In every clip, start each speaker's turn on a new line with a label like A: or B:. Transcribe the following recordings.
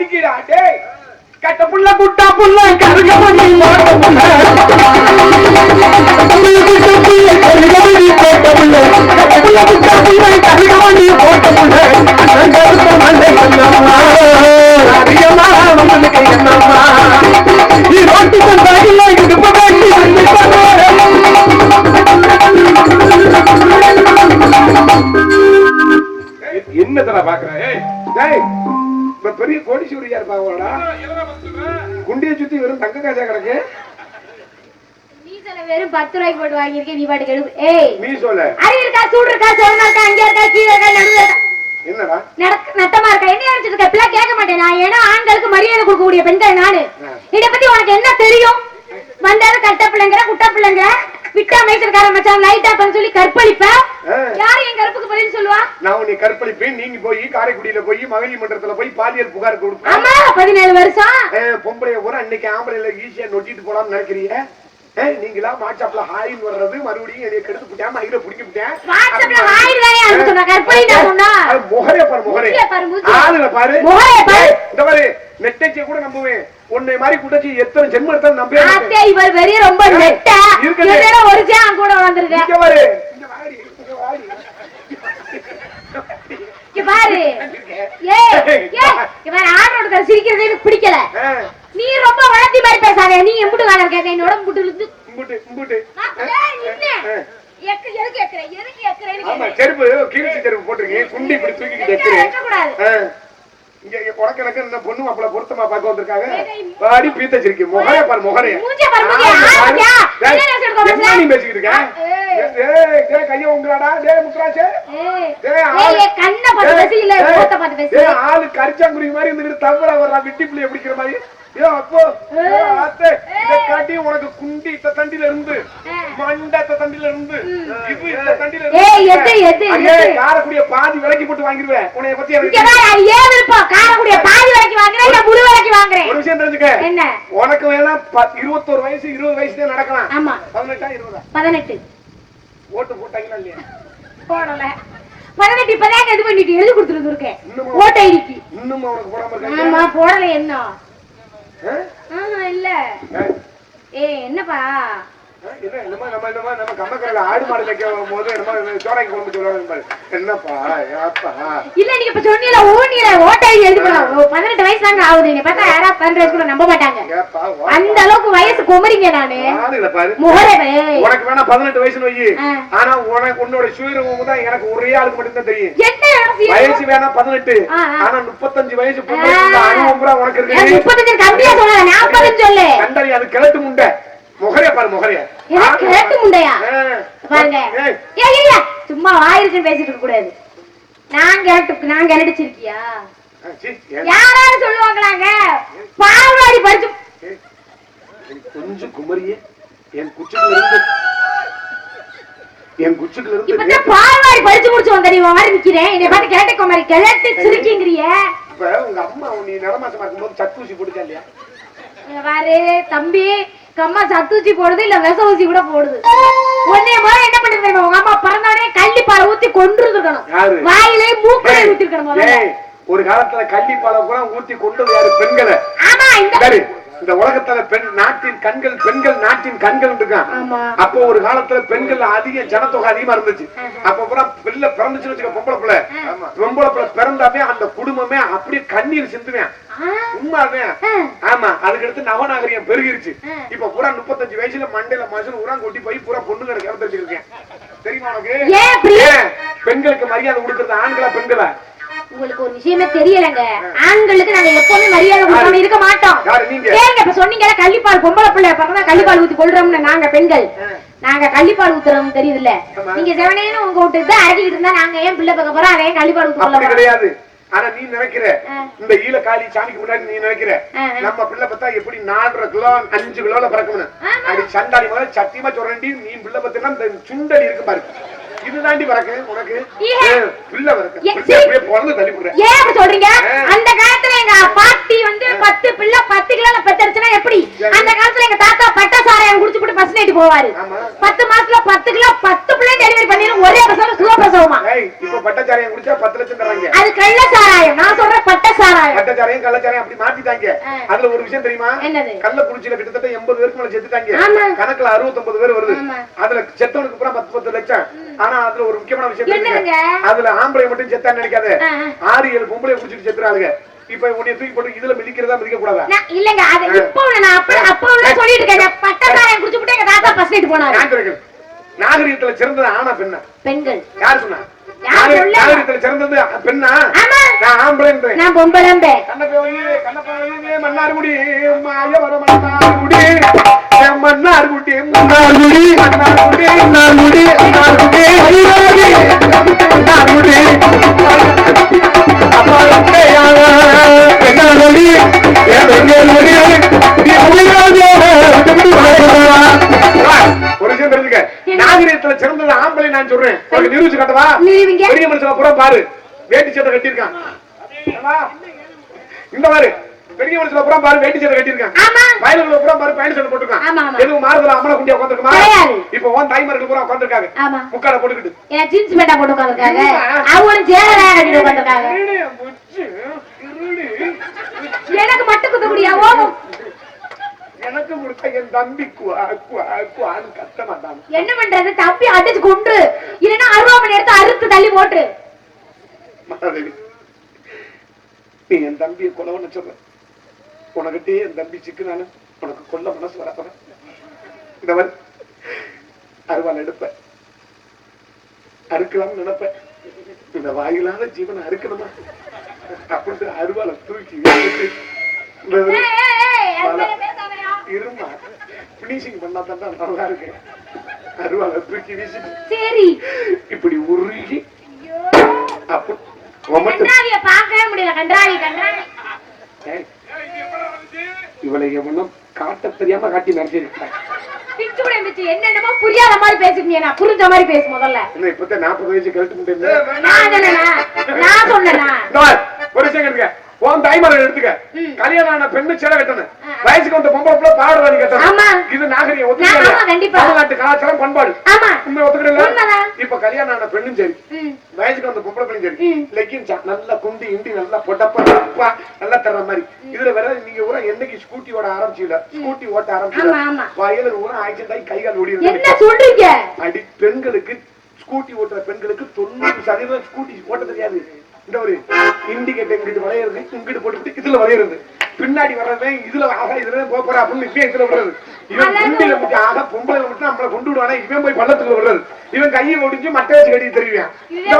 A: நடிக்கிறா டேய் கட்ட புள்ள குட்டா புள்ள கருக மணி போட்ட புள்ள கருகமணி போட்ட இப்ப பெரிய கோடீஸ்வரியா இருப்பாங்களா குண்டிய சுத்தி வெறும் தங்க காசா கிடக்கு?
B: டீசலை வெறும் பத்து ரூபாய்க்கு போட்டு வாங்கியிருக்கேன் நீ பாட்டுக்கு எழுது ஏய்
A: நீ சொல்ல.
B: அறிவு இருக்கா சூடு இருக்கா சிவனா இருக்கா அங்கே இருக்கா கீழே இருக்கா நடுவுல இருக்கா?
A: என்னடா?
B: நடக்க நட்டமா இருக்கா? என்ன நினைச்சிட்டு இருக்க? இப்பெல்லாம் கேட்க மாட்டேன் நான். ஏன்னா ஆண்களுக்கு மரியாதை கொடுக்கக்கூடிய பெண்கள் நானு. இத பத்தி உனக்கு என்ன தெரியும்? வந்தாலும் கட்ட பிள்ளைங்கிற குட்ட பிள்ளைங்கிற? விட்டா மைசூர்கார மச்சான் லைட் ஆப்பன்னு சொல்லி கற்பழிப்ப. யாரு என் கருப்புக்கு பதில் சொல்லுவா?
A: நான் உன்னை கற்பழிப்பேன். நீங்க போய் காரைக்குடியில போய் மகளிர் மன்றத்துல போய் பாலியல் புகார் கொடுப்பேன்
B: ஆமா பதினேழு வருஷம்.
A: பொம்பளைய கூட அன்னைக்கு ஆம்பளைல ஈஸியா நொட்டிட்டு போலாம்னு நினைக்கிறீங்க நீங்களா வாட்ஸ்அப்ல ஹாயின்னு வர்றது மறுபடியும் என்னைய கெடுத்து மயில புடிக்க விட்டேன்
B: வாட்ஸ்அப்ல ஹாய் சொன்னா சொன்னா?
A: அது முகரே பாரு முகரே
B: பாரு.
A: ஆளுல பாரு.
B: பாரு.
A: இந்த பாரு நெட்டச்சிய கூட நம்புவேன். உன்னை மாதிரி குட்டச்சி எத்தனை ஜென்மம் எடுத்தாலும் நம்பவே மாட்டேன்.
B: இவர் வெறிய ரொம்ப நெட்டா. என்னடா ஒரு ஜான் கூட வந்திருக்க
A: இங்க பாரு இங்க வாடி இங்க வாடி
B: இங்க பாரு. ஏய் ஏய் இவர் ஆணோட சிரிக்கிறது எனக்கு பிடிக்கல. நீ ரொம்ப வளர்த்தி மாதிரி பேசாத. நீ எம்புட்டு காலம் கேட்க என்னோட முட்டு இருந்து.
A: இம்புட்டு
B: எக்கு எதுக்கு எக்குற? எதுக்கு
A: ஆமா
B: கேட்டேன்.
A: செருப்பு கிழிச்சு செருப்பு போட்டிருக்கீங்க. குண்டி இப்படி தூக்கிட்டு
B: எங்க
A: வைக்கிறேன் எனக்கு என்ன பொண்ணு மாப்பிள பொருத்தமா பார்க்க வந்திருக்காங்க. வாடி பீத்த சிரிக்கு. முகரே பாரு முகரே.
B: மூஞ்சிய பாரு, மூஞ்சிய.
A: ஆமா,
B: ஆ,
A: பாரு.
B: யா.
A: டேய்,
B: என்ன
A: நீ பேசிக்கிட்டு இருக்க? கைய உங்களாடா? ஆளு- கரிச்சாங்குருவி மாதிரி இருந்துகிட்டு தமிழா வர்றா விட்டி புள்ளைய பிடிக்கிற மாதிரி. ஏ அப்போ ஏ, ஆத்தே, இதை காட்டி உனக்கு குண்டி இத்த தண்டில இருந்து மண்டை இத்த தண்டில இருந்து இது இத்த தண்டில
B: ஏய்,
A: இருந்து
B: எது, எது,
A: அங்கே
B: எது?
A: காரக்குடிய பாதி விலைக்கு போட்டு வாங்கிடுவேன் பத்தி எனக்கு
B: ஏன்? காரக்குடிய பாதி விலைக்கு வாங்குறேன், இல்ல முழு விலைக்கு வாங்குறேன்.
A: ஒரு விஷயம் தெரிஞ்சுக்க.
B: என்ன?
A: உனக்கு வேணா ப- இருபத்தோரு வயசு இருபது வயசு தான் நடக்கலாம்.
B: ஆமா,
A: பதினெட்டா இருபதா?
B: பதினெட்டு.
A: ஓட்டு போட்டாங்களா இல்லையா?
B: போடல. பதினெட்டு இப்பதான் இது பண்ணிட்டு எழுதி கொடுத்துட்டு இருக்கேன்
A: இன்னுமா?
B: ஓட்ட ஐடிக்கு.
A: இன்னும் அவனுக்கு போடாம
B: ஆமா போடல என்ன? இல்ல? ஏய் என்னப்பா
A: என்னமோ நம்ம என்னமோ நம்ம கம்மக்கரையில ஆடு மாடு வைக்க போது என்னமோ சோடாக்கி கொண்டு சொல்லுவாங்க பாரு. என்னப்பா
B: இல்ல நீங்க இப்ப சொன்னீல ஊனில ஓட்ட ஐடி எழுதி போலாம் பதினெட்டு வயசு தாங்க ஆகுது. நீ பார்த்தா யாரா பன்னெண்டு வயசு கூட நம்ப மாட்டாங்க.
A: ஏப்பா வா.
B: அந்த அளவுக்கு வயசு குமரிங்க நானு.
A: உனக்கு வேணா பதினெட்டு வயசு வை. ஆனா உனக்கு உன்னோட சுயரூபம் தான் எனக்கு ஒரே ஆளுக்கு மட்டும்தான் தெரியும்.
B: வயசு?
A: வேணா பதினெட்டு. ஆனா முப்பத்தஞ்சு வயசு பொண்ணு அனுபவம் உனக்கு இருக்கு.
B: முப்பத்தஞ்சு கம்மியா சொல்லல நாற்பதுன்னு சொல்லு.
A: கண்டறி அது கிழட்டு முண்டை. முகரைய பாரு முகரைய
B: எனக்கு கேட்டு முண்டையா?
A: ஆ.
B: பாருங்க.
A: ஏய்,
B: ஏய். இல்ல சும்மா வாயிருக்குன்னு பேசிட்டு இருக்க கூடாது. நான் கேட்டு நான் கிளடிச்சிருக்கியா
A: ஆ, சீ, ஏன்?
B: யாராவது சொல்லுவாங்களாங்க? பால்வாடி படிச்சு
A: ஏய், என் கொஞ்சம் குமரியே என் குச்சுக்குள்ள இருந்து என் குச்சுக்குள்ள இருந்து
B: இப்பதான் பால்வாடி படிச்சு முடிச்சு வந்த நீ மாதிரி நிக்கிறேன். என்னை பார்த்து கேட்ட குமாரி கிளட்டு சிரிக்கிங்கிறிய.
A: இப்ப உங்க அம்மா நீ நடமாசமா இருக்கும்போது சத்தூசி போட்டுச்சா இல்லையா?
B: இங்க பாரு தம்பி. கம்மா சத்தூச்சி போடுது இல்ல விச ஊசி கூட போடுது. உன்னைய போல என்ன தெரியுமா? உங்க அம்மா பிறந்தவனே கள்ளி பாலை ஊத்தி கொண்டு இருக்கணும்? வாயிலே மூக்கிலே ஊத்தி இருக்கணும்
A: ஒரு காலத்துல கள்ளிப்பாலம் கூட ஊத்தி கொண்டது யாரு? பெண்களை.
B: ஆமா இந்த
A: இந்த உலகத்துல பெண் நாட்டின் கண்கள் பெண்கள் நாட்டின் கண்கள் இருக்கான் அப்போ ஒரு காலத்துல பெண்கள் அதிக ஜனத்தொகை அதிகமா இருந்துச்சு. அப்ப பூரா பிள்ளை பிறந்துச்சுன்னு வச்சுக்க பொம்பளை பிள்ளை. பொம்பளை பிள்ளை பிறந்தாவே அந்த குடும்பமே அப்படியே கண்ணீர் சிந்துவேன்
B: ஆ.
A: ஆமா. அதுக்கு அடுத்து நவநாகரிகம் பெருகிருச்சு. இப்ப பூரா முப்பத்தஞ்சு வயசுல மண்டையில மசல் உரம் கொட்டி போய் பூரா பொண்ணுங்களை கிளம்ப வச்சிருக்கேன். தெரியுமா உனக்கு? பெண்களுக்கு மரியாதை கொடுக்கறது ஆண்களா பெண்களா?
B: உங்களுக்கு ஒரு விஷயமே தெரியலங்க. ஆண்களுக்கு நாங்க எப்பவுமே மரியாதை கொடுக்காம இருக்க மாட்டோம். கேளுங்க இப்ப சொன்னீங்கல்ல கள்ளிப்பால் பொம்பளை பிள்ளை. பிறந்தா கள்ளிப்பால் ஊத்தி கொள்றோம்னு நாங்க பெண்கள். நாங்க கள்ளிப்பால் ஊத்துறோம் தெரியுதுல்ல.
A: ஆமா.
B: நீங்க செவனேன்னு உங்க விட்டு தான் அடக்கிட்டு இருந்தா நாங்க ஏன் பிள்ளை பார்க்க போறோம்? அதே கள்ளிப்பால் ஊத்தி
A: அப்படி கிடையாது. ஆனா நீ நினைக்கிற. இந்த ஈழக்காளி சாமிக்கு முன்னாடி நீ நினைக்கிற. நம்ம பிள்ளை பார்த்தா எப்படி நாலரை கிலோ அஞ்சு கிலோல பிறக்கணும்
B: ஆமா.
A: அடி சண்டாளி முதல்ல சத்தியமா சொல்றேன்டி நீ பிள்ளை பார்த்தா இந்த சுண்டலி இருக்கு பாரு. இதுதாண்டி பிறக்கு உனக்கு பிள்ளை. அப்படியே பிறந்து தள்ளி
B: ஏன் அப்படி சொல்றீங்க. அந்த காலத்துல எங்க பாட்டி வந்து பத்து பிள்ளை பத்து கிலோல பெத்தடிச்சுன்னா எப்படி. அந்த காலத்துல எங்க தாத்தா பட்ட சாராயம் குடிச்சு போட்டு பஸ் நைட்டு போவாரு. பத்து மாசத்துல பத்து கிலோ பத்து பிள்ளை டெலிவரி பண்ணிரும் ஒரே பிரசவம்
A: ஏய் இப்ப பட்டச்சாரியம் குடிச்சா பத்து லட்சம் தராங்க
B: அது கள்ள சாராயம் நான் சொல்றேன் பட்ட சாராயம் பரவாயில்ல.
A: பட்டச்சாரையும் கள்ளச்சாரையும் அப்படி மாத்திட்டாங்க
B: ஆ.
A: அதுல ஒரு விஷயம் தெரியுமா
B: என்னது?
A: கள்ளக்குறிச்சியில கிட்டத்தட்ட எண்பது பேருக்கு மேல செத்துட்டாங்க. கணக்குல அறுபத்தொன்பது பேர் வருது. அதுல செத்தவனுக்கு அப்புறம் பத்து பத்து லட்சம் ஆனா அதுல ஒரு முக்கியமான விஷயம்? அதுல ஆம்பளை மட்டும் செத்தான்னு நினைக்காத. ஆறு ஏழு பொம்பளை குடிச்சிட்டு செத்துறாளுங்க. இப்ப உன்னைய தூக்கி போட்டு இதுல மிதிக்கிறதா மிதிக்க கூடாதா
B: இல்லங்க அது இப்போ நான் அப்ப அப்ப உள்ள சொல்லிட்டு இருக்கேன். பட்டக்காரன் குடிச்சு விட்டு எங்க தாத்தா நைட் போனாரு.
A: நாகரிகத்துல சிறந்தது ஆனா பெண்ணா?
B: பெண்கள்.
A: யார் சொன்னா? நாகரிகத்துல சிறந்தது? பெண்ணா? நான் ஆம்பளைன்றேன்.
B: நான் பொம்பளம்பே.
A: கண்ணப்பையே, கண்ணப்பையே, மன்னார்குடி, மாயவர மன்னார்குடி, மன்னார்குடி, மன்னார்குடி, மன்னார்குடி, மன்னார்குடி, மன்னார்குடி, ஐயாடி, மன்னார்குடி. அப்பாவுக்கையான பெண்ணாடி, ஒரு விஷயம் தெரிஞ்சுக்க. நாகரிகத்துல சிறந்தது ஆம்பளை நான் சொல்றேன். உனக்கு நிரூபிச்சு காட்டவா?
B: நிரூபிங்க.
A: பெரிய மனுஷன் பூரா பாரு. வேட்டி சட்டை கட்டியிருக்கான்? இந்த பாரு. பெரிய மனுஷன் பூரா பாரு வேட்டி சட்டை கட்டியிருக்கான்.
B: ஆமா.
A: வயலுக்குள்ள பூரா பாரு பேண்ட் ஷர்ட் போட்டுருக்கான். எதுவும் மாறுதல? அம்மனை குண்டியா உட்காந்துருக்குமா. இப்ப உன் தாய்மார்கள் பூரா உட்காந்துருக்காங்க
B: ஆமா.
A: முக்கால போட்டுக்கிட்டு.
B: ஏன் ஜீன்ஸ் பேண்டா போட்டு உட்காந்துருக்காங்க அவங்களும் சேர கட்டிட்டு உட்காந்துருக்காங்க
A: இருடி, முச்சு, இருடி.
B: எனக்கு மட்டும் குத்தக்கூடிய ஓமம்
A: எனக்கு கொடுத்த என் தம்பி குவா குவா குவான்னு கத்த மாட்டான்.
B: என்ன பண்றது? தப்பி அடிச்சு கொண்டு இல்லன்னா அருவாமனை எடுத்து அறுத்து தள்ளி போட்டு
A: நீ என் தம்பியை கொலவன்னு சொல்ற. உனக்கிட்டே என் தம்பி சிக்குனானு உனக்கு கொல்ல மனசு வர வர இந்த மாதிரி அருவாள் எடுப்ப அறுக்கலாம்னு நினைப்பேன். இந்த வாயிலான ஜீவனை அறுக்கணுமா? அப்படின்ட்டு அருவாளை தூக்கி இருமா? பினிஷிங் பண்ணா தான் நல்லா இருக்கு. அருவாளை தூக்கி வீசிட்டு.
B: சரி.
A: இப்படி உருகி. அப்படி
B: பார்க்கவே முடியல
A: ஏய், இவளை எவனும் காட்ட தெரியாம காட்டி மிரட்டிருக்கான்
B: பிச்சு கூட இருந்துச்சு என்னென்னமோ புரியாத மாதிரி பேசிருந்தீங்க நான் புரிஞ்ச மாதிரி பேசு முதல்ல.
A: என்ன இப்பதான் நாற்பது வயசு கழிட்டு முடியும்
B: நான் நான் சொன்னேனா
A: ஒரு விஷயம் கேட்டுக்க உன் தாய்மார்கள் எடுத்துக்க. கல்யாணம் ஆன பெண்ணு சேலை கட்டணும். வயசுக்கு வந்த பொம்பளை பிள்ளை பாடுறானி கட்டணும். இது நாகரிகம் ஒத்துக்கல. தமிழ்நாட்டு கலாச்சாரம் பண்பாடு. உண்மை
B: உண்மைதான்.
A: இப்ப கல்யாணம் ஆன பெண்ணும் சரி. வயசுக்கு வந்த பொம்பளை பிள்ளையும் சரி.
B: ம்.
A: லெக்கின் நல்லா குண்டி இண்டி நல்லா பொட்டப்பா நல்லா தர்ற மாதிரி. இதுல வேற நீங்க ஊரா என்னைக்கு ஸ்கூட்டி ஓட ஆரம்பிச்சீங்க? ஸ்கூட்டி ஓட்ட
B: ஆமா.
A: வயல ஊரா ஆக்சிடென்ட் ஆகி கை கால் ஓடி
B: என்ன சொல்றீங்க?
A: அடி பெண்களுக்கு ஸ்கூட்டி ஓட்டுற பெண்களுக்கு தொண்ணூறு சதவீதம் ஸ்கூட்டி ஓட்ட தெரியாது. இந்த ஒரு இண்டிகேட்டர் இங்கிட்டு வளையிறது? இங்கிட்டு போட்டு இதுல வளையிறது. பின்னாடி வர்றவன் இதுல ஆகா இதுல போக அப்படின்னு இப்பயே இதுல விடுறது இவன். குண்டில ஆக பொம்பளை விட்டு நம்மளை கொண்டு விடுவானா. இவன் போய் பள்ளத்துக்குள்ள விடுறது இவன் கையை ஒடிஞ்சு மட்டை வச்சு கட்டி இங்க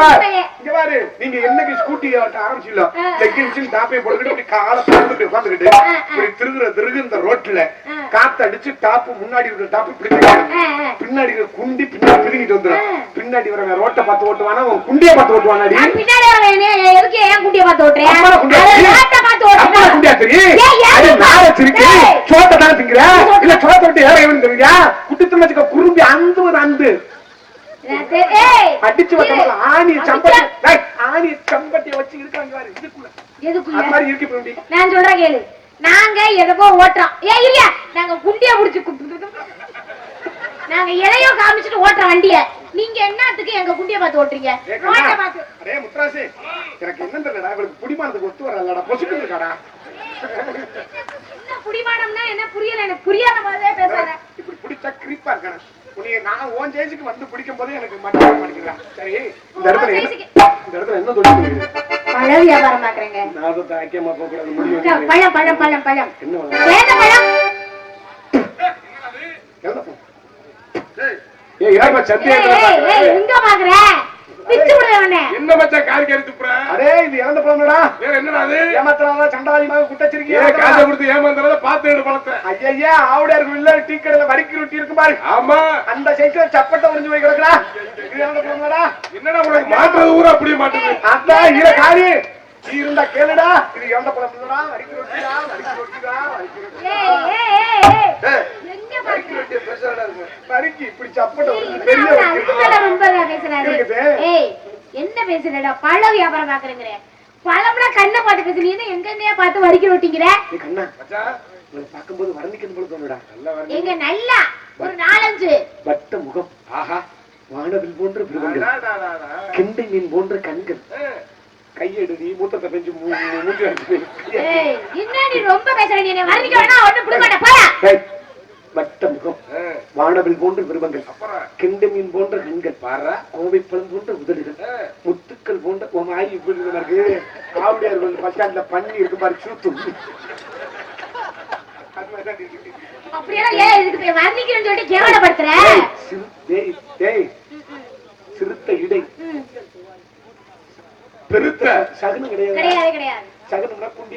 A: பாரு, நீங்க என்னைக்கு ஸ்கூட்டி ஓட்ட ஆரம்பிச்சீங்களோ
B: ஆ.
A: லெக்கின்ஸும் டாப்பையும் போட்டுக்கிட்டு இப்படி காலை உட்காந்துக்கிட்டு. இப்படி திருகுற திருகு இந்த ரோட்ல. காத்து அடிச்சு டாப்பு முன்னாடி இருக்கிற டாப்பு
B: ஆ.
A: பின்னாடி இருக்கிற குண்டி பின்னாடி பிரிங்கிட்டு வந்துடும். பின்னாடி வரவன் ரோட்டை பார்த்து ஓட்டுவானா? உன் குண்டியை பார்த்து ஓட்டுவானாடி?
B: நான் பின்னாடி வரவேன் எதுக்கு ஏன் குண்டிய பார்த்து ஓட்டுறேன்?
A: அம்மாவை குண்டியா
B: அதை
A: சோத்தை தானே திங்கிற? இல்ல சோத்தை விட்டு ஏற எவன் திரியா? குட்டித்தனம் வச்சுக்க குறும்பி அந்து ஒரு அந்து. அடிச்சு ஆணியை சம்பட்டி- ஆணியை சம்பட்டியை வச்சு இருக்காங்க பாரு, இதுக்குள்ள.
B: எதுக்குள்ள
A: அது மாதிரி இருக்கு இப்படி.
B: நான் சொல்றேன் கேளு நாங்க எதுக்கோ ஓட்டுறோம் ஏய் இல்ல நாங்க குண்டிய புடிச்சு நாங்க எதையோ காமிச்சிட்டு ஓட்டுற வண்டிய நீங்க என்னத்துக்கு எங்க குண்டிய பார்த்து ஓட்டுறீங்க பார்த்து
A: அடே முத்துராசு, எனக்கு என்ன தெரியலடா, இவளுக்கு புடிமானத்துக்கு ஒத்து வரலடா, பொசுக்குன்னு இருக்காடா.
B: என்ன புரியல எனக்கு புரியாத மாதிரியே பேசுற
A: இப்படி பிடிச்சா கிரிப்பா இருக்கானே. உன்னைய நான் ஜெயிச்சுக்கு வந்து பிடிக்கும் போதே எனக்கு மட்டை மாட்டேங்கிறான் சரி இந்த இடத்துல என்ன இந்த இடத்துல என்ன தொழில்
B: பழ வியாபாரம் பாக்குறேங்க
A: நாதத்தை ஐக்கியமா போக கூடாது முடியும்
B: பழம் பழம் பழம் பழம்.
A: என்ன வேணும்?
B: வேத பழம்
A: என்ன போ? ஏய் இறாப்பா சத்தியா
B: ஏய், ஏய், ஏய், எங்க பாக்குற பிச்சு விடுவேன்
C: என்ன மச்சான் காரி துப்புற
A: அரே இது இறந்த பழம்டா
C: வேற என்னடா அது?
A: ஏமாத்தினால சண்டாதிமாக
C: ஏன் காசை
A: குட்டச்சிருக்கீங்க
C: கொடுத்து ஏமாந்தறத பார்த்து எடு பணத்தை.
A: ஐயா ஆவுடையார் இல்ல டீ கடையில வடிக்கி ரொட்டி இருக்கு பாரு.
C: ஆமா.
A: அந்த சைக்கிள் சப்பட்டை உறிஞ்சு போய் கிடக்குறா இது இறந்த பழம்டா
C: என்னடா உனக்கு மாட்டுறது? ஊரா அப்படியே மாட்டுது
A: அதான் ஈர காரி நீ இருந்தா கேளுடா. இது இறந்த பழம் இல்லடா வடிக்கி ரொட்டிடா வடிக்கி ரொட்டிடா. வடிக்கி ரொட்டி இப்படி சப்பட்டை
B: என்ன பேசுறடா? பழ வியாபாரம் பாக்குறேங்கிற. பழம்னா கண்ணை பார்த்து பேசுறீங்க எங்க இருந்தே பார்த்து வரிக்க ரொட்டிங்கிற
A: ஏய் கண்ணா.
C: மச்சான்
A: உன்னை பார்க்கும்போது வர்ணிக்கணும் போல தோணுடா
C: நல்லா வர
B: எங்க நல்லா. ஒரு நாலஞ்சு.
A: வட்ட முகம்.
C: ஆஹா.
A: வானவில் போன்ற
C: டா.
A: கெண்டை மீன் போன்ற கண்கள். கையெடுதி மூத்தத்தை பெஞ்சு மூ- மூ- மூஞ்சி அடிச்சு
B: ஏய் என்ன நீ ரொம்ப பேசுற? நீ என்னை வர்ணிக்க வேணா ஒண்ணு புடுங்க மாட்டேன் போடா.
A: வட்ட முகம். வானவில் போன்ற
C: அப்புறம்
A: கெண்டு மீன் போன்ற கண்கள்
C: பாரு
A: கோவை பழம் போன்ற உதடுகள். முத்துக்கள் போன்ற உன் ஆயி இப்படி இருக்கு ஆவுடையார் வந்து பஸ் ஸ்டாண்ட்ல பண்ணி இருக்கு பாரு சூத்து சிறுத்தை இடை. பெருத்த சகுனம் கிடையாது.
B: கிடையாது கிடையாது.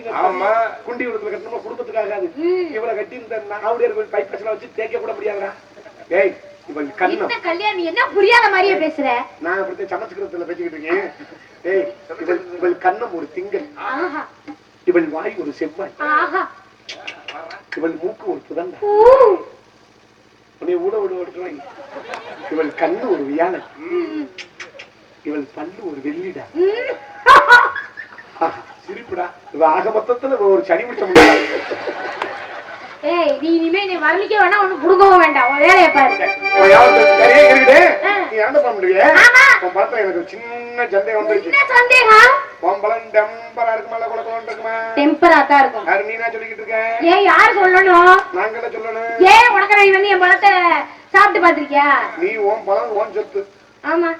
A: சகுனம்னா குண்டி
C: ஆமா.
A: குண்டி விடத்துல கட்டணுமா குடும்பத்துக்காக அது.
B: ம்.
A: இவளை கட்டி இந்த ஆவுடையார் கோயில் பைப்பஸ்ல வச்சு தேய்க்க கூட முடியாதுடா. ஏய் இவள் கண்ணம்.
B: என்ன கல்யாணம் நீ என்ன புரியாத மாதிரியே பேசுற?
A: நான் அப்படித்தான் சமஸ்கிருதத்துல பேசிக்கிட்டு இருக்கேன். ஏய் இவள் இவள் கண்ணம் ஒரு திங்கள்.
B: ஆஹா.
A: இவள் வாய் ஒரு செவ்வாய்.
B: ஆஹா.
A: இவள் மூக்கு ஒரு புதன். உன்னை ஊட விட விட்டுறாங்க இவள் கண்ணு ஒரு வியாழன்.
B: ம்,
A: இவள் பல்லு ஒரு வெள்ளிடா. சிரிப்புடா. இவ ஆக மொத்தத்துல ஒரு சனி முடியாது
B: ஏய் நீ இனிமே நீ வர்ணிக்க வேணா ஒண்ணு புடுங்கவும் வேண்டாம். உன் வேலையை பாரு.
A: நிறைய இருக்குது.
B: ஆ.
A: நீ என்ன பண்ண முடிய
B: ஆமா.
A: உன் படத்துல எனக்கு ஒரு சின்ன சந்தேகம் வந்துருச்சு.
B: சந்தேகம்?
A: உன் படம் டெம்பரா இருக்குமா குழக்கம் இருக்குமா?
B: டெம்பரா தான் இருக்கும்.
A: யாரு நீ நான் சொல்லிக்கிட்டு இருக்கேன்
B: ஏன் யார் சொல்லணும்?
A: நாங்கள சொல்லணும்.
B: ஏன் உனக்கு நான் வந்து என் பழத்தை சாப்பிட்டு பாத்திருக்கியா
A: நீ உன் படம் உன் சொத்து.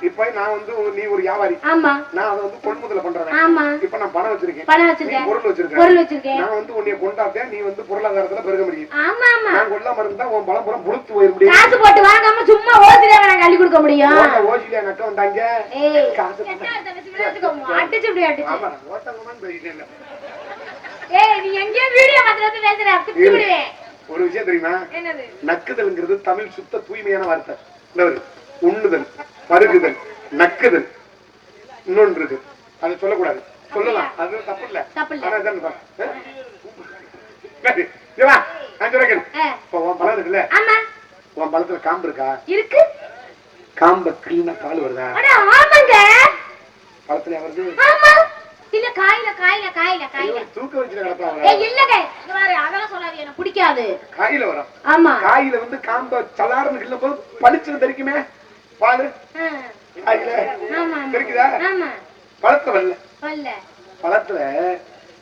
A: இப்ப நான் வந்து ஒரு- நீ ஒரு வியாபாரி.
B: ஆமா.
A: நான் அதை வந்து கொள்முதல பண்றேன்
B: ஆமா.
A: இப்ப நான் பணம் வச்சிருக்கேன். நீ
B: வச்சிருக்கேன்.
A: பொருள் வச்சிருக்க.
B: பொருள் வச்சிருக்கேன்.
A: நான் வந்து உன்னைய கொண்டாட்டேன் நீ வந்து பொருளாதாரத்துல பெருக முடியும். நான் கொல்லாம இருந்தா உன் பலம் புறம் புழுத்து போயிட முடியும்
B: காசு போட்டு வாங்காம சும்மா ஓசிலே நான் கள்ளி கொடுக்க முடியும்.
A: நக்க வந்தாங்க. காசு
B: விளையாட்டுக்கோ, அடிச்சு இப்படி அடிச்சு.
A: ஆமா ஓட்டங்கமான்னு பேசிட்டேன்
B: ஏய் நீ எங்கேயோ வீடியோ பார்த்து வந்து பேசுற. திட்டி விடுவேன்
A: ஒரு விஷயம் தெரியுமா?
B: என்னது?
A: நக்குதல்ங்கிறது தமிழ் சுத்த தூய்மையான வார்த்தை. இந்த ஒரு உண்ணுதல். பருகுதல் நக்குதல். இன்னொன்று இருக்கு அது சொல்லக்கூடாது. சொல்லலாம். அது தப்பு இல்ல. ஆனா இதான் பாரு. ஆ? சரி, இங்க வா. நான் சொல்றேன்
B: ஆ,
A: இப்ப உன் பழம் இருக்குல்ல?
B: ஆமா.
A: உன் பழத்துல காம்பு இருக்கா?
B: இருக்கு.
A: காம்ப கிளீனா பால் வருதா?
B: ஆமாங்க.
A: பழத்துல வருது?
B: இல்ல காயில காயில காயில காயில.
A: தூக்க வச்சு கிடப்பா
B: ஏய் இல்லங்க. இங்க பாரு அதெல்லாம் சொல்லாது எனக்கு பிடிக்காது.
A: காயில வரும்.
B: ஆமா.
A: காயில வந்து காம்ப சலார்னு கிள்ளும் போது பளிச்சுன்னு தெரிக்குமே பாலு?
B: ஆமா
A: பழத்துல வரல. பழத்துல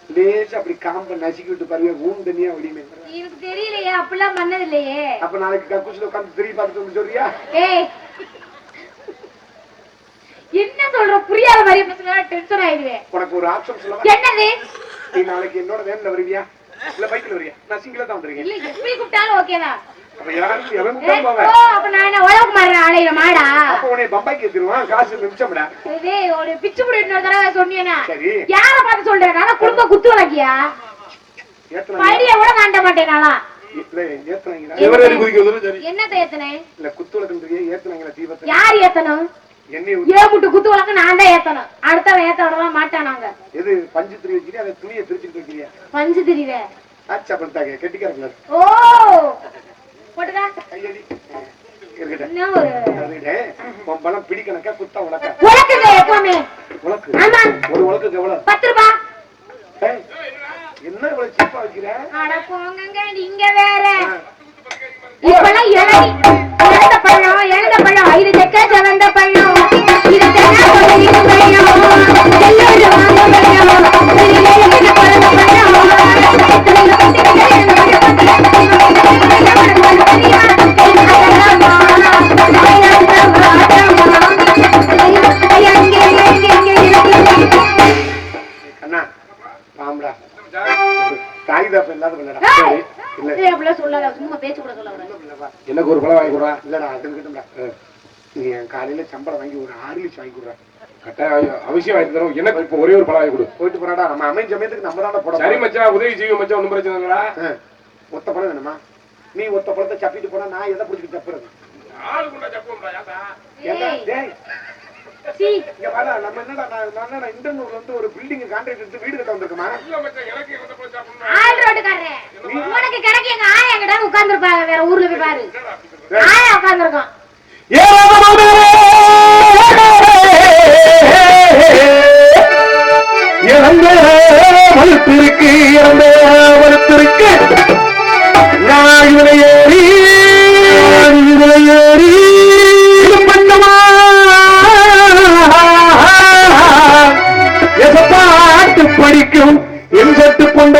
A: லேசா அப்படி காம்ப நசுக்கி விட்டு பாருங்க ஊன் தண்ணியா வடியுமே
B: எனக்கு தெரியலையே அப்படிலாம் பண்ணது இல்லையே
A: அப்ப நாளைக்கு கக்கூசில உட்காந்து திரும்பி பார்த்துட்டு சொல்றியா?
B: என்ன சொல்ற? புரியாத மாதிரி பேசுனா டென்ஷன் ஆயிடுவேன்.
A: உனக்கு ஒரு ஆப்ஷன் சொல்லவா?
B: என்னது?
A: நீ நாளைக்கு என்னோட வேன்ல வருவியா? இல்ல பைக்ல வருவியா நான் சிங்கிளா தான் வந்திருக்கேன்.
B: இல்ல எப்படி கூப்பிட்டாலும் ஓகேதான்
A: அப்ப யாரும் எவன்
B: ஏய்,
A: கூப்பிட்டாலும்
B: ஓ
A: போவேன்
B: அப்ப நான் என்ன உழவுக்கு மாறுற ஆளையில மாடா?
A: அப்ப உன்னை பம்பாய்க்கு ஏத்திடுவான் காசு நிமிஷம்டா
B: இது ஒரு பிச்சு புடி இன்னொரு தடவை சொன்னீங்கன்னா
A: சரி.
B: யார பார்த்து சொல்றேன் நான் குடும்ப குத்து
A: ஏத்துறாங்க
B: பழிய கூட தாண்ட மாட்டேன் நானா.
A: இல்ல குத்து விளக்குன்றியே ஏத்துனாங்களா தீபத்தை.
B: யார் ஏத்தணும்?
A: எண்ணெய் ஊத்தி-
B: ஏ முட்டு குத்து வழக்கு நான் தான் ஏத்தணும். அடுத்தவன் ஏத்த விடலாம் மாட்டான் நாங்க
A: எது பஞ்சு திரி அதை துணியை திரிச்சுட்டு வைக்கிறியா
B: பஞ்சு திரிவே.
A: ஆச்சா பண்ணிட்டாங்க கெட்டிக்காரங்கள?
B: ஓ!
A: பணம் பிடிக்கணக்கா குத்தா உலக்கா
B: உலக்குங்க எப்பவுமே.
A: உலக்கு.
B: ஆமா.
A: ஒரு உலக்குக்கு எவ்வளவு?
B: பத்து ரூபா.
A: ஏய், என்ன இவ்வளவு சீப்பா வைக்கிற?
B: அட போங்கங்க நீங்க வேற. இப்பெல்லாம் இழந்த பழம் இழந்த பழம். இது தெக்க செவந்த பழம்.
C: எனக்கு ஒரு பழம் வாங்கி கொடுறா
A: இல்லடா அது இருக்கட்டும்டா நீ என் காலையில சம்பளம் வாங்கி ஒரு ஆறு லட்சம் வாங்கி கொடுறேன்
C: கட்டாயம் அவசியம் வாங்கி தரோம் எனக்கு இப்போ ஒரே ஒரு பழம் வாங்கி கொடு.
A: போயிட்டு போறாடா நம்ம அமைஞ்ச சமயத்துக்கு நம்ம தானே போட
C: சரி மச்சான் உதவி செய்யும் மச்சான் ஒண்ணும் பிரச்சனை இல்லடா.
A: ஒத்த பழம் வேணுமா? நீ ஒத்த பழத்தை சப்பிட்டு போனா நான் எதை பிடிச்சிட்டு தப்புறது
C: ஆளு கொண்டா சப்பும்டா ஏன்டா
A: ஏண்டா,
B: ஏய்.
A: டேய்,
B: சீ,
A: இங்க வாடா, நம்ம என்னடா நான் என்னடா இன்டர்நூர்ல வந்து ஒரு பில்டிங் கான்ட்ராக்ட் எடுத்து வீடு கட்ட வந்திருக்கோமா?
C: இல்ல மச்சான் எனக்கு இருந்த பழம் சாப்பிடணும்
B: ஆள் ரோட்டுக்காரரே. உனக்கு கிடைக்க எங்க ஆயா உட்கார்ந்திருப்பாங்க வேற ஊர்ல போய் பாரு. ஆயா
A: இறந்த மறுத்திருக்கு இறந்த மறுத்திருக்கு நான் இவனை ஏறி இவனை ஏறி படிக்கும்? என் சட்டு கொண்டு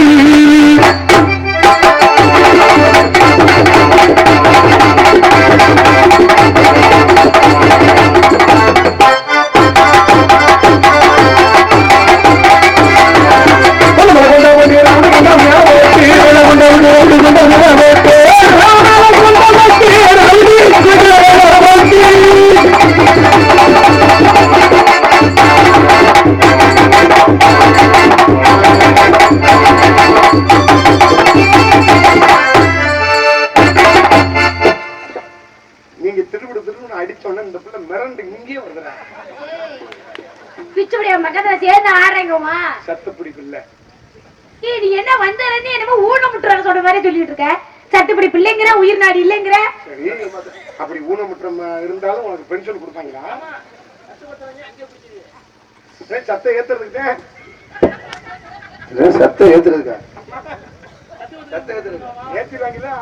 B: பிச்சுடைய மக்கத்துல சேர்ந்து ஆடுறீங்கம்மா.
A: சத்து பிடிப்பு இல்ல
B: ஏய் நீ என்ன வந்ததுன்னு என்னமோ ஊன முட்டுற சொல்ற மாதிரி சொல்லிட்டு இருக்க. சட்டுப்படி பிள்ளைங்கிற உயிர் நாடி இல்லைங்கிற.
A: அப்படி ஊனமுற்றம் இருந்தாலும் உனக்கு பென்ஷன் கொடுப்பாங்களா? சத்தை ஏத்துறதுக்கு சத்தை ஏத்துறதுக்கா? சத்தை ஏத்துறது ஏத்திடுவாங்களா?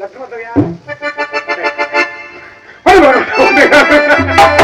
A: லட்சுமத்தையா
B: ஒரே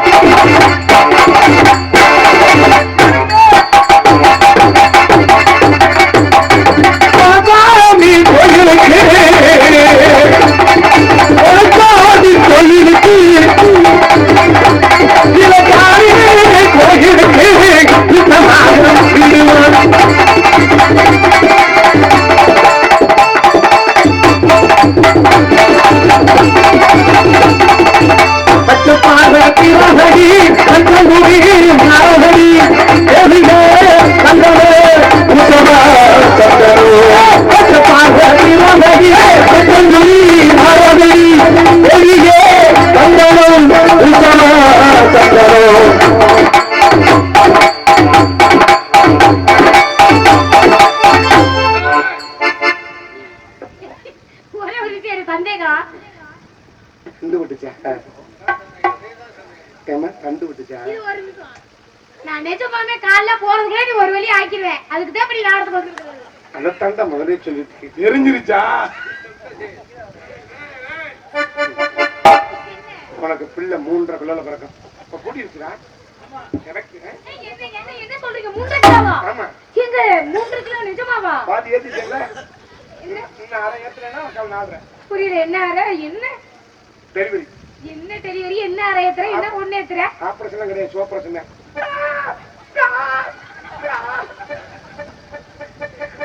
B: அதுக்கு தான் இப்படி நாடகத்துக்கு வந்துருக்கேன்
A: அதைத்தாண்டா முதலே சொல்லிட்டு
C: தெரிஞ்சிருச்சா
A: உனக்கு பிள்ளை மூன்றரை பிள்ளைல பிறக்கும் இப்ப கூட்டி இருக்குதா எனக்கு
B: என்ன சொல்றீங்க மூன்றரை கிலோவா
A: ஆமா
B: எங்க மூன்றரை கிலோ நிஜமாவா
A: பாதி ஏத்திட்டல இன்னும் அரை ஏத்துறேன்னா
B: புரியல என்ன அரை என்ன
A: டெலிவரி
B: என்ன டெலிவரி என்ன அரை ஏத்துற என்ன ஒண்ணு ஏத்துற
A: ஆபரேஷன் கிடையாது சோப்பரேஷன்
D: அப்போது பார்த்த புள்ள இவ அழகாக தெரியுங்க அப்போது பார்த்த புள்ள அடையாள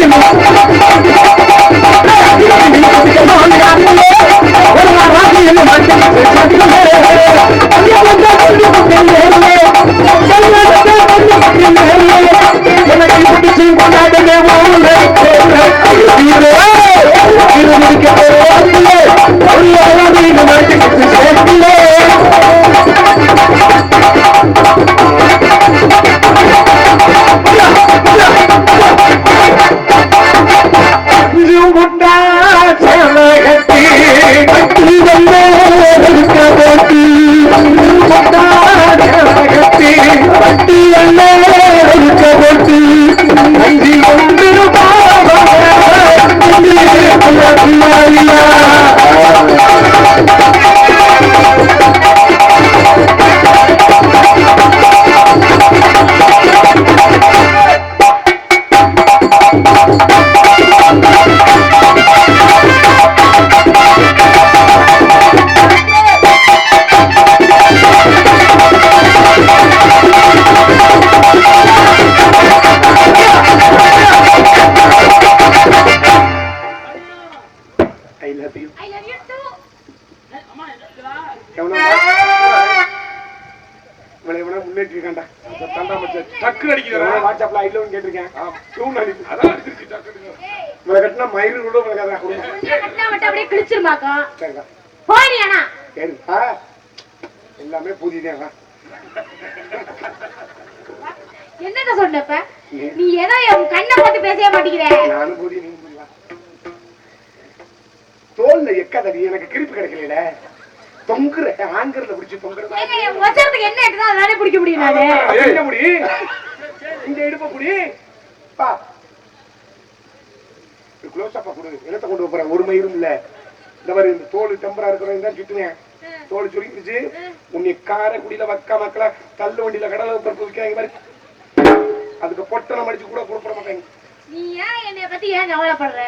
D: முண்டா சேலகத்தி
B: என்னத்த சொன்னப்ப நீ ஏதோ என் கண்ணை பார்த்து பேசவே மாட்டேங்கிற.
A: நானும் புரியல தோல்ல எக்காதடி? எனக்கு கிரிப்பு கிடைக்கல தொங்குற ஆங்கர்ல பிடிச்சி தொங்குற
B: என்ன அதானே பிடிக்க முடியும் நானு?
A: எங்க முடி? இந்த இடுப்ப முடி. பா. க்ளோஸ் அப்பா கொடு. என்னத்த கொண்டு போறேன் ஒரு மயிரும் இல்ல இந்த மாதிரி இந்த தோல் டெம்பரா இருக்கிறவங்க தான் சுட்டுவேன் தோல் சுருங்கிச்சு உன்னை காரைக்குடியில வக்கா மக்கள தள்ளு வண்டியில கடலை பருப்பு விற்கிறாங்க பாரு. அதுக்கு பொட்டனை மடிச்சு கூட கொடுப்பட மாட்டாங்க
B: நீ ஏன் என்னைய பத்தி ஏன் கவலைப்படுற?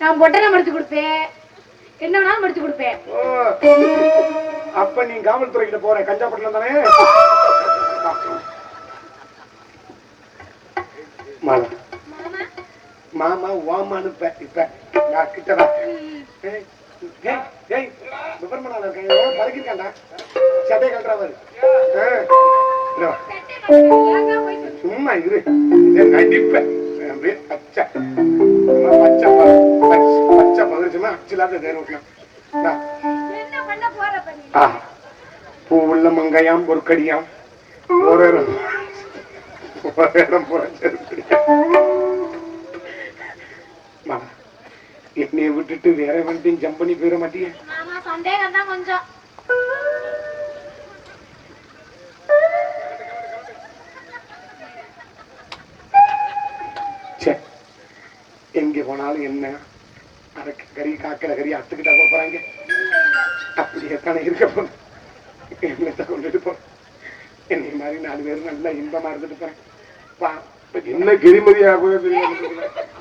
B: நான் பொட்டனை மடிச்சு கொடுப்பேன். என்ன வேணாலும் மடிச்சு கொடுப்பேன்.
A: அப்ப நீ காவல்துறை கிட்ட போற கஞ்சாப்பட்டினம் தானே? மாலா மாமா? வாமான்னு இப்ப நான் ஏய், விபரமனால இருக்கேன். எவனோ பறக்கிருக்கான்டா. சட்டையை சும்மா இரு. நடிப்பேன் பச்சை. பச்சை பச்சை அச்சிலாத தேர் பூ உள்ள மங்கையாம் பொற்கடியாம். ஒரு இடம். ஒரு இடம் என்னைய விட்டுட்டு வேற வந்துட்டு ஜம்ப் பண்ணி போயிட
B: தான் கொஞ்சம்.
A: எங்க போனாலும் என்ன? அரைக்க கறி காக்கல கறி அத்துக்கிட்டா போறாங்க அப்படியே தானே இருக்க போறேன் என்னத்தை கொண்டுட்டு போறேன் என்னை மாதிரி நாலு பேர் நல்லா இன்பமா இருந்துட்டு போறேன்.
C: என்ன கெதிமதி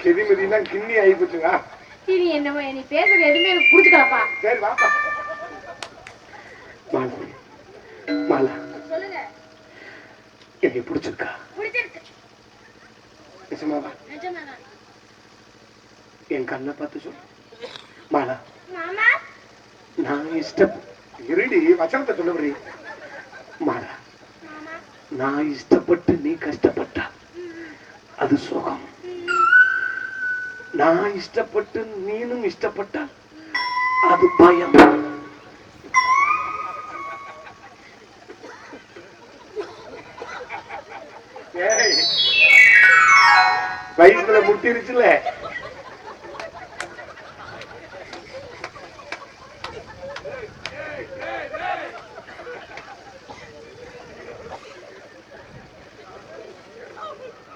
A: கெதிமதினா கிண்ணி ஆகி போச்சுங்க
B: நீ என்னமோ நீ பேசுறது எதுவுமே எனக்கு புடிச்சுக்கலப்பா
A: சரி வாப்பா. மாலா மாலா.
B: சொல்லுங்க.
A: என்னை பிடிச்சிருக்கா?
B: பிடிச்சிருக்கு.
A: நிஜமாவா? என் கண்ணை பார்த்து சொல்லு. மாலா. நான் இஷ்டம். இருடி வசனத்தை சொல்லுறீ மாலா. நான் இஷ்டப்பட்டு நீ கஷ்டப்பட்டா. அது சுகம். நான் இஷ்டப்பட்டு நீனும் இஷ்டப்பட்டா அது பயம். வயித்துல முட்டிருச்சுல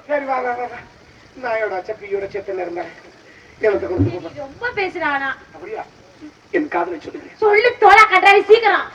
A: சரி வா வா வா வா. நாயோட சப்பியோட செத்தல இருந்தேன் எழுத்து கொடுத்து
B: நீ ரொம்ப பேசுறானா
A: அப்படியா? என் காதலை சொல்லுகிறேன்
B: சொல்லு தோலா கட்டாரி சீக்கிரம்.